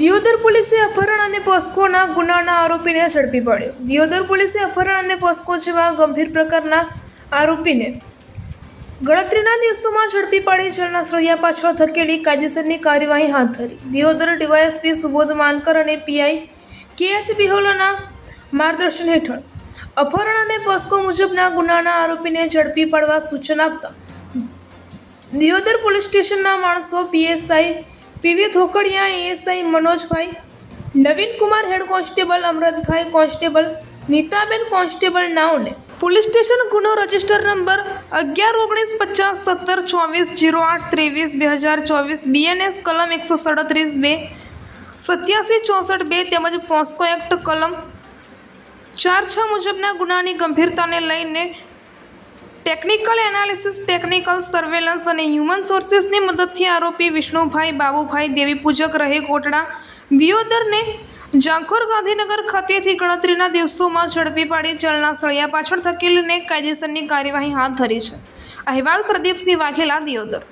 દિયોદર પોલીસે અપહરણ અને પોસ્કોના ગુનાના આરોપીને ઝડપી પાડ્યો. દિયોદર પોલીસે અપહરણ અને પોસ્કો જેવા ગંભીર પ્રકારના આરોપીને ગણતરીના દિવસોમાં ઝડપી પાડી જેલના સળિયા પાછળ ધકેલી કાયદેસરની કાર્યવાહી હાથ ધરી. દિયોદર ડીવાયએસપી સુબોધ માનકર અને પીઆઈ કે એચ બિહોલાના માર્ગદર્શન હેઠળ અપહરણ અને પોસ્કો મુજબના ગુનાના આરોપીને ઝડપી પાડવા સૂચન આપતા દિયોદર પોલીસ સ્ટેશનના માણસો PSI P V Thokadiya ASI મનોજભાઈ, નવીન Kumar head constable Amrutbhai constable, Nitaben constable નાઓને પોલીસ સ્ટેશન ગુનો રજિસ્ટર નંબર અગિયાર ઓગણીસ પચાસ સત્તર ચોવીસ જીરો આઠ ત્રેવીસ બે હજાર ચોવીસ બીએનએસ કલમ એકસો સડત્રીસ બે, સત્યાસી ચોસઠ બે તેમજ પોસ્કો એક્ટ કલમ ચાર છ મુજબના ગુનાની ગંભીરતાને લઈને ટેકનિકલ એનાલિસિસ ટેકનિકલ સર્વેલન્સ અને હ્યુમન સોર્સિસની મદદથી આરોપી વિષ્ણુભાઈ, બાબુભાઈ, દેવી પૂજક રહે કોટડા દિયોદરને જાંખોર ગાંધીનગર ખાતેથી ગણતરીના દિવસોમાં ઝડપી પાડી ચલના સળિયા પાછળ ધકેલીને કાયદેસરની કાર્યવાહી હાથ ધરી છે. અહેવાલ પ્રદીપસિંહ વાઘેલા, દિયોદર.